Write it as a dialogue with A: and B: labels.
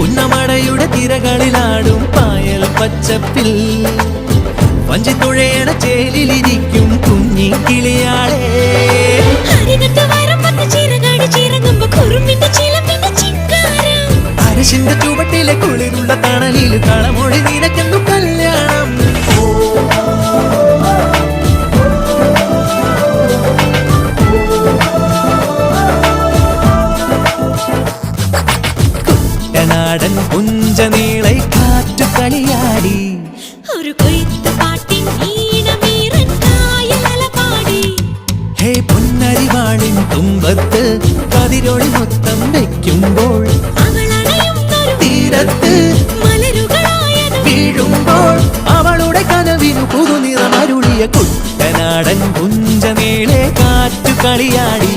A: പുന്നമടയുടെ തിരകളിലാടും പായൽ പച്ചപ്പിൽ. വഞ്ചിത്തുഴയണ ചേലിലിരിക്കും
B: കുഞ്ഞിക്കിളിയാളെ
A: അരശിന്റെ ചുവട്ടിലെ കുളിരുള്ള തണലിൽ കളമൊഴി നിനക്കെന്നു നാടൻ പുഞ്ചനീളെ കാറ്റു കളിയാടി.
B: ഒരു കൊയ്ത്ത് പാട്ടിൻ
A: ഹേ പൊന്നരിവാണിൻ തുമ്പത്ത് കതിരൊളി മൊത്തം
B: വെക്കുമ്പോൾ
A: തീരത്ത് വീഴുമ്പോൾ അവളുടെ കനവിനു പുതുനിറം അരുളിയ കുട്ടനാടൻ കുഞ്ചനീളെ കാറ്റു കളിയാടി.